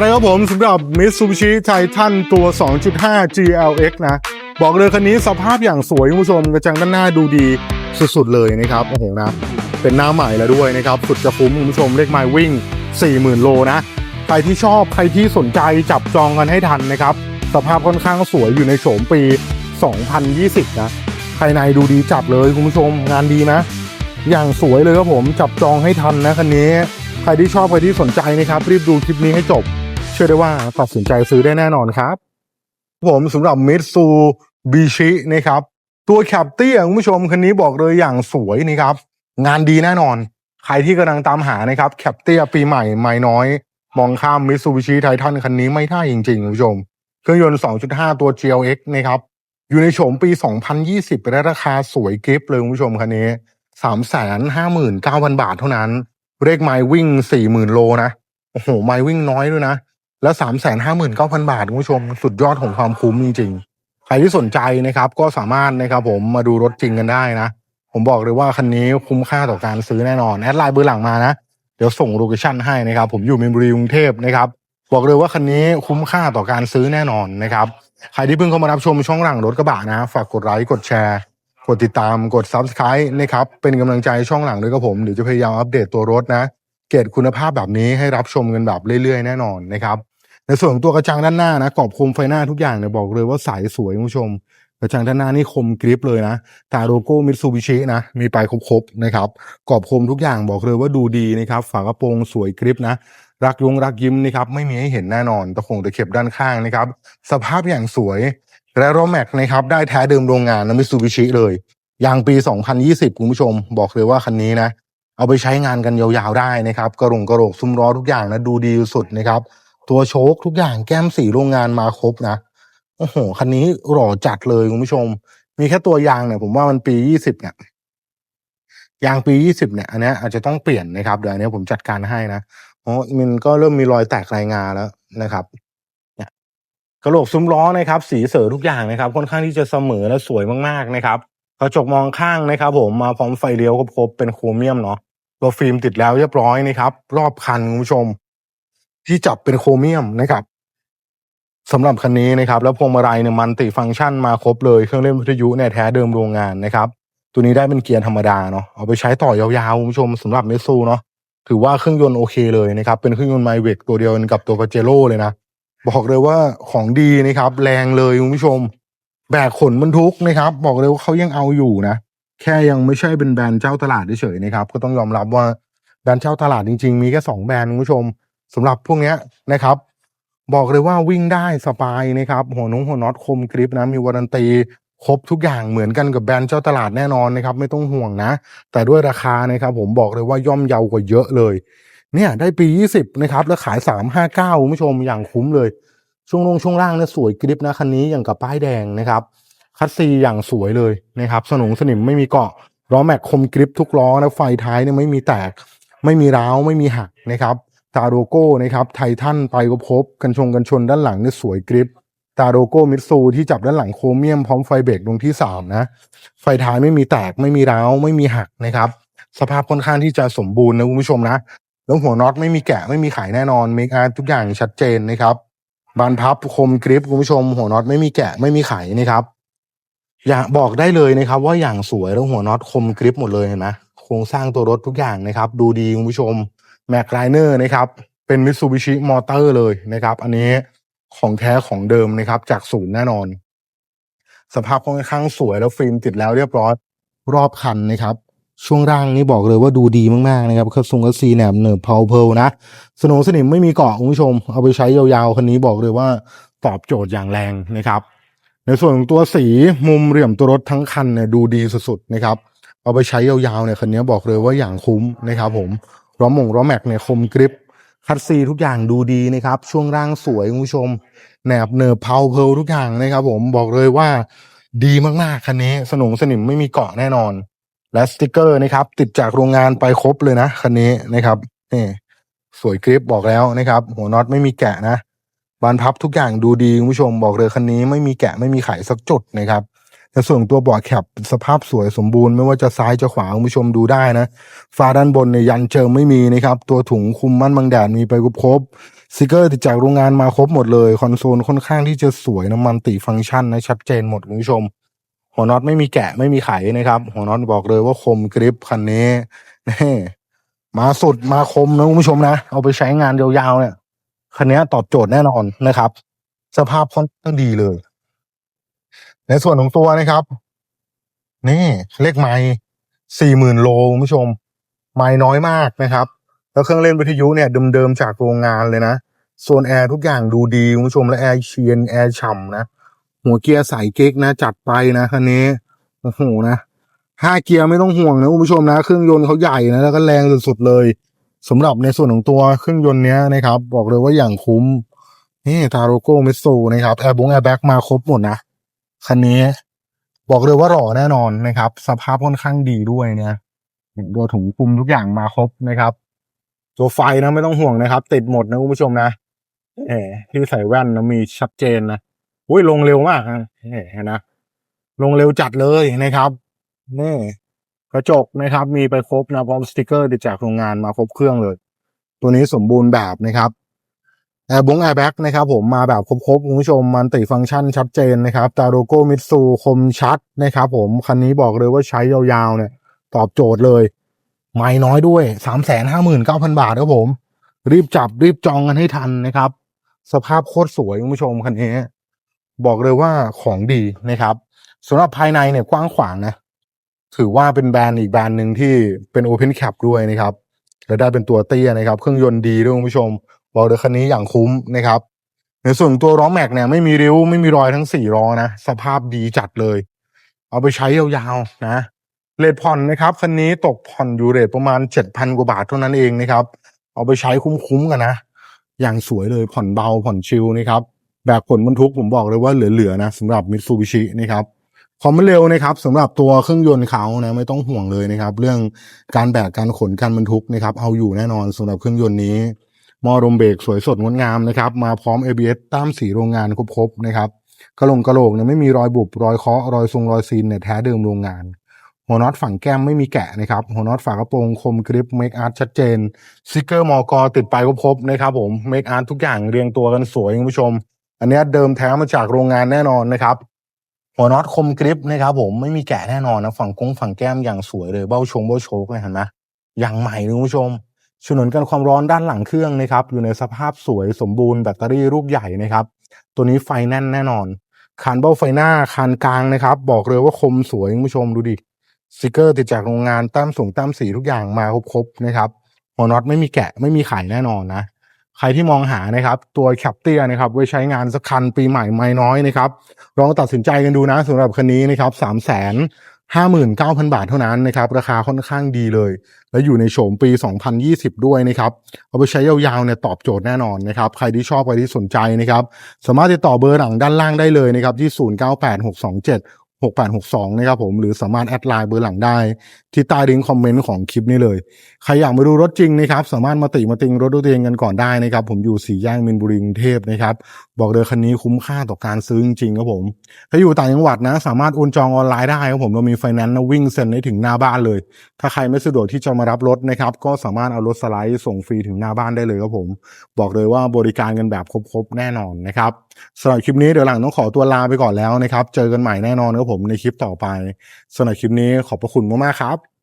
แล้วครับผมสำหรับ Mitsubishi Titan ตัว 2.5 GLX นะ บอกเลยคันนี้สภาพอย่างสวยคุณผู้ชมกระจังด้านหน้าดูดีสุดๆเลยนะครับโอ้โหนะเป็นหน้าใหม่แล้วด้วยนะครับ สุดจะคุ้มคุณผู้ชมเลขไมล์วิ่ง 40,000 โลนะ ใครที่ชอบใครที่สนใจจับจองกันให้ทันนะครับ สภาพค่อนข้างสวยอยู่ในโฉมปี 2020 นะ ภายในดูดีจับเลยคุณผู้ชมงานดีนะอย่างสวยเลยครับผมจับจองให้ทันนะคันนี้ ใครที่ชอบใครที่สนใจนะครับ รีบดูคลิปนี้ให้จบ ชื่อได้ว่าตัดสินใจซื้อได้แน่นอนครับ ผมสำหรับมิตซูบิชินะครับ ตัวแคปเตี้ยคุณผู้ชมคันนี้บอกเลยอย่างสวยนะครับ งานดีแน่นอน ใครที่กำลังตามหานะครับแคปเตี้ยปีใหม่ไม่น้อย มองข้ามมิตซูบิชิไททันคันนี้ไม่ได้จริงๆคุณผู้ชม เครื่องยนต์ 2.5 ตัว GLX นะครับอยู่ในโฉมปี 2020และราคาสวยกิฟเลยคุณผู้ชมคันนี้ 359,000 บาทเท่านั้น เลขไมล์วิ่ง 40,000 โลนะ โอ้โห ไมล์วิ่งน้อยด้วยนะ แล้ว359,000บาทคุณผู้ชมสุดยอดของความคุ้มจริงๆ ใครที่สนใจนะครับ ก็สามารถนะครับผมมาดูรถจริงกันได้นะ ผมบอกเลยว่าคันนี้คุ้มค่าต่อการซื้อแน่นอน แอดไลน์เบอร์หลังมานะ เดี๋ยวส่งโลเคชั่นให้นะครับ ผมอยู่มีนบุรีกรุงเทพนะครับบอกเลยว่าคันนี้คุ้มค่าต่อการซื้อแน่นอนนะครับ ใครที่เพิ่งเข้ามารับชมช่องหลังรถกระบะนะ ฝากกดไลค์กดแชร์กดติดตามกด Subscribe นะครับ เป็นกำลังใจช่องหลังด้วยกับผม เดี๋ยวจะพยายามอัปเดตตัวรถนะ เกรดคุณภาพแบบนี้ให้รับชมกันแบบเรื่อยๆ แน่นอนนะครับในส่วนของตัวกระจังด้านหน้านะกรอบคมไฟหน้าทุกอย่างเนี่ยบอกเลยว่าใสสวยคุณผู้ชม กระจังด้านหน้านี่คมกริปเลยนะตาโลโก้มิตซูบิชินะมีปลายครบๆนะครับกรอบคมทุกอย่างบอกเลยว่าดูดีนะครับฝากระโปรงสวยกริปนะรักยงรักยิ้มนะครับไม่มีให้เห็นแน่นอนตะคงตะเข็บด้านข้างนะครับสภาพอย่างสวยและรแม็กนะครับได้แท้เดิมโรงงานนะมิตซูบิชิเลยยางปี 2020 คุณผู้ชม บอกเลยว่าคันนี้นะ เอาไปใช้งานกันยาวๆได้นะครับกระหลงกระโหลกซุ้มล้อทุกอย่างนะดูดีสุดนะครับ ตัวโชคทุกอย่างแก้มสีโรงงานมาครบนะโอ้โหคันนี้หล่อจัดเลยคุณผู้ชม มีแค่ตัวยางเนี่ย ผมว่ามันปี20เนี่ยยางปี20เนี่ยอันนี้อาจจะต้องเปลี่ยนนะครับเดี๋ยวอันนี้ผมจัดการให้นะเพราะมันก็เริ่มมีรอยแตกรายงาแล้วนะครับเนี่ยกระโหลกซุ้มล้อนะครับ สีเสือทุกอย่างนะครับ ค่อนข้างที่จะเสมอและสวยมากๆนะครับกระจกมองข้างนะครับ ผมมาพร้อมไฟเลี้ยวครบๆเป็นโครเมียมเนาะ ตัวฟิล์มติดแล้วเรียบร้อยนะครับ รอบคันคุณผู้ชม ที่จับเป็นโครเมียมนะครับสำหรับคันนี้นะครับ แล้วพวงมาลัยเนี่ยมันติฟังก์ชันมาครบเลยเครื่องเล่นวิทยุเนี่ยแท้เดิมโรงงานนะครับ ตัวนี้ได้เป็นเกียร์ธรรมดาเนาะเอาไปใช้ต่อยาวๆคุณผู้ชมสำหรับเมซูเนาะถือว่าเครื่องยนต์โอเคเลยนะครับ เป็นเครื่องยนต์ไมเวกตัวเดียวกันกับตัวกาเจโร่เลยนะบอกเลยว่าของดีนะครับ แรงเลยคุณผู้ชม แบกขนบรรทุกนะครับ บอกเลยว่าเขายังเอาอยู่นะ แค่ยังไม่ใช่เป็นแบรนด์เจ้าตลาดเฉยๆนะครับ ก็ต้องยอมรับว่าแบรนด์เจ้าตลาดจริง ๆ มีแค่สองแบรนด์คุณผู้ชมสำหรับพวกนี้นะครับ บอกเลยว่าวิ่งได้สบายนะครับหัวนุ้งหัวน็อตคมกริปนะมีวารันตีครบทุกอย่างเหมือนกันกับแบรนด์เจ้าตลาดแน่นอนนะครับ ไม่ต้องห่วงนะ แต่ด้วยราคานะครับ ผมบอกเลยว่าย่อมเยาวกว่าเยอะเลย เนี่ยได้ปี 20 นะครับ แล้วขาย 359คุณผู้ชมอย่างคุ้มเลย ช่วงลงช่วงล่างเนี่ยสวยกริปนะคันนี้อย่างกับป้ายแดงนะครับ คัดซีอย่างสวยเลยนะครับสนงสนิมไม่มีเกาะล้อแม็กคมกริปทุกล้อนะไฟท้ายเนี่ยไม่มีแตก ไม่มีร้าวไม่มีหักนะครับตาโลโก้นะครับไททันไปก็พบกันชงกันชนด้านหลังเนี่ยสวยกริปตาโลโก้มิตซูที่จับด้านหลังโครเมียมพร้อมไฟเบรกดวงที่สามนะ ไฟท้ายไม่มีแตกไม่มีร้าว ไม่มีหักนะครับ สภาพค่อนข้างที่จะสมบูรณ์นะคุณผู้ชมนะ แล้วหัวน็อตไม่มีแกะไม่มีไขแน่นอนเมคอาร์ทุกอย่างชัดเจนนะครับ บานพับคมกริปคุณผู้ชม หัวน็อตไม่มีแกะไม่มีไขนะครับ อยากบอกได้เลยนะครับ ว่าอย่างสวยแล้วหัวน็อตคมกริปหมดเลยเห็นไหมโครงสร้างตัวรถทุกอย่างนะครับ ดูดีคุณผู้ชมแม็กไลเนอร์นะครับ เป็นมิตซูบิชิมอเตอร์เลยนะครับ อันนี้ของแท้ของเดิมนะครับ จากศูนย์แน่นอน สภาพค่อนข้างสวยแล้วฟิล์มติดแล้วเรียบร้อยรอบคันนะครับ ช่วงล่างนี่บอกเลยว่าดูดีมากๆนะครับคัสซุงคัสซีแหนบเนิบเพาเพลนะสนว์สนิมไม่มีเกาะคุณผู้ชม เอาไปใช้ยาวๆคันนี้บอกเลยว่าตอบโจทย์อย่างแรงนะครับ ในส่วนของตัวสีมุมเหลี่ยมตัวรถทั้งคันเนี่ยดูดีสุดๆนะครับเอาไปใช้ยาวๆเนี่ยคันนี้บอกเลยว่าอย่างคุ้มนะครับผมล้อมงล้อแม็กเนี่ยคมกริปคัดซีทุกอย่างดูดีนะครับช่วงล่างสวยคุณผู้ชมแหนบเนิบเพาเพลทุกอย่างนะครับ ผมบอกเลยว่าดีมากๆคันนี้สนงสนิมไม่มีเกาะแน่นอน และสติกเกอร์นะครับ ติดจากโรงงานไปครบเลยนะคันนี้นะครับนี่สวยกริปบอกแล้วนะครับ หัวน็อตไม่มีแกะนะ บานพับทุกอย่างดูดีคุณผู้ชมบอกเลยคันนี้ไม่มีแกะไม่มีไขสักจุดนะครับในส่วนตัวเบาะแคปสภาพสวยสมบูรณ์ไม่ว่าจะซ้ายจะขวาคุณผู้ชมดูได้นะฝาด้านบนเนี่ยยันเจิมไม่มีนะครับตัวถุงคุมมั่นบังแดดมีไปครบสติกเกอร์ติดจากโรงงานมาครบหมดเลยคอนโซลค่อนข้างที่จะสวยน้ำมันติฟังก์ชันนะชัดเจนหมดคุณผู้ชม หัวน็อตไม่มีแกะไม่มีไขนะครับหัวน็อตบอกเลยว่าคมกริปคันนี้นี่มาสุดมาคมนะคุณผู้ชมนะเอาไปใช้งานยาวๆเนี่ย คันนี้ตอบโจทย์แน่นอนนะครับ สภาพค่อนข้างดีเลย ในส่วนของตัวนะครับ นี่เลขไม้สี่หมื่นโลคุณผู้ชม ไม้น้อยมากนะครับ แล้วเครื่องเล่นวิทยุเนี่ยเดิมๆจากโรงงานเลยนะโซนแอร์ทุกอย่างดูดีคุณผู้ชมและแอร์เชียนแอร์ฉ่ำนะ หัวเกียร์ใส่เก๊กนะ จัดไปนะคันนี้โอ้โหนะห้าเกียร์ไม่ต้องห่วงนะคุณผู้ชมนะ เครื่องยนต์เขาใหญ่นะแล้วก็แรงสุดๆเลย สำหรับในส่วนของตัวเครื่องยนต์เนี้ยนะครับ บอกเลยว่าอย่างคุ้ม นี่ทาโรโก้มิสูนะครับแอร์บงแอร์แบ็กมาครบหมดนะคันนี้บอกเลยว่าหล่อแน่นอนนะครับ สภาพค่อนข้างดีด้วยเนี่ยตัวถุงคุมทุกอย่างมาครบนะครับ ตัวไฟนะไม่ต้องห่วงนะครับ ติดหมดนะคุณผู้ชมนะเออที่ใส่แว่นนะมีชัดเจนนะอุ้ยลงเร็วมากนะเออนะลงเร็วจัดเลยนะครับนี่ กระจกนะครับ มีไปครบนะพร้อมสติกเกอร์ติดจากโรงงานมาครบเครื่องเลย ตัวนี้สมบูรณ์แบบนะครับแอร์บงแอร์แบ็กนะครับผมมาแบบครบๆคุณผู้ชมมันติฟังก์ชันชัดเจนนะครับตาโรโกมิตซูคมชัดนะครับผมคันนี้บอกเลยว่าใช้ยาวๆเนี่ย ตอบโจทย์เลย ไม่น้อยด้วยสามแสนห้าหมื่นเก้าพันบาทครับผม รีบจับรีบจองกันให้ทันนะครับ สภาพโคตรสวยคุณผู้ชมคันนี้ บอกเลยว่าของดีนะครับสำหรับภายในเนี่ยกว้างขวางนะ ถือว่าเป็นแบรนด์อีกแบรนด์หนึ่งที่เป็น Open Cap ด้วยนะครับและได้เป็นตัวเตี้ยนะครับ เครื่องยนต์ดีด้วยคุณผู้ชมบอกเลยคันนี้อย่างคุ้มนะครับ ในส่วนตัวล้อแม็กเนี่ยไม่มีริ้วไม่มีรอยทั้งสี่ล้อนะสภาพดีจัดเลย เอาไปใช้ยาวๆนะเลทผ่อนนะครับคันนี้ตกผ่อนอยู่เรทประมาณเจ็ดพันกว่าบาทเท่านั้นเองนะครับ เอาไปใช้คุ้มๆกันนะอย่างสวยเลยผ่อนเบาผ่อนชิลนะครับแบกผลบรรทุกผมบอกเลยว่าเหลือๆนะสำหรับมิตซูบิชินะครับ ความเร็วนะครับสำหรับตัวเครื่องยนต์เขานะไม่ต้องห่วงเลยนะครับ เรื่องการแบกการขนการบรรทุกนะครับ เอาอยู่แน่นอนสำหรับเครื่องยนต์นี้มอรมเบรกสวยสดงดงามนะครับ มาพร้อม ABS ตามสีโรงงานครบๆนะครับกระโหลงกระโหลกเนี่ยไม่มีรอยบุบรอยเคาะรอยทรงรอยซีนเนี่ยแท้เดิมโรงงาน หัวน็อตฝั่งแก้มไม่มีแกะนะครับ หัวน็อตฝากระโปรงคมกริปเมคอาร์ตชัดเจนสติกเกอร์มอกอติดไปครบๆนะครับผมเมคอาร์ตทุกอย่างเรียงตัวกันสวยคุณผู้ชม อันนี้เดิมแท้มาจากโรงงานแน่นอนนะครับ หัวน็อตคมกริปนะครับผมไม่มีแกะแน่นอนนะฝั่งกงฝั่งแก้มอย่างสวยเลยเบ้าชงเบ้าโชกเลยเห็นไหมอย่างใหม่เลยคุณผู้ชมฉนวนกันความร้อนด้านหลังเครื่องนะครับอยู่ในสภาพสวยสมบูรณ์แบตเตอรี่รูปใหญ่นะครับ ตัวนี้ไฟแน่นแน่นอน คานเบ้าไฟหน้าคานกลางนะครับ บอกเลยว่าคมสวยคุณผู้ชมดูดิสติกเกอร์ติดจากโรงงานแต้มสูงแต้มสีทุกอย่างมาครบๆนะครับหัวน็อตไม่มีแกะไม่มีไขแน่นอนนะ ใครที่มองหานะครับตัวแคปเตียนะครับไว้ใช้งานสักคันปีใหม่ไม่น้อยนะครับลองตัดสินใจกันดูนะสำหรับคันนี้นะครับสามแสนห้าหมื่นเก้าพันบาทเท่านั้นนะครับราคาค่อนข้างดีเลย และอยู่ในโฉมปี 2020 ด้วยนะครับเอาไปใช้ยาวๆเนี่ยตอบโจทย์แน่นอนนะครับใครที่ชอบใครที่สนใจนะครับสามารถติดต่อเบอร์หลังด้านล่างได้เลยนะครับที่ 098627 6862 นะครับผมหรือสามารถแอดไลน์เบอร์หลังได้ ที่ใต้ลิงก์คอมเมนต์ของคลิปนี้เลย ใครอยากมาดูรถจริงนะครับ สามารถมาติมาติงรถด้วยตัวเองกันก่อนได้นะครับ ผมอยู่สี่แยกมินบุรีกรุงเทพนะครับ บอกเลยคันนี้คุ้มค่าต่อการซื้อจริงๆครับผม ถ้าอยู่ต่างจังหวัดนะ สามารถโอนจองออนไลน์ได้ครับผมเรามีไฟแนนซ์นะวิ่งเซ็นได้ถึงหน้าบ้านเลย ถ้าใครไม่สะดวกที่จะมารับรถนะครับก็สามารถเอารถสไลด์ส่งฟรีถึงหน้าบ้านได้เลยครับผม บอกเลยว่าบริการกันแบบครบๆแน่นอนนะครับสำหรับคลิปนี้เดี๋ยวหลังต้องขอตัวลาไปก่อนแล้วนะครับเจอกันใหม่แน่นอนครับผมในคลิปต่อไปสำหรับคลิปนี้ขอบพระคุณมากๆครับ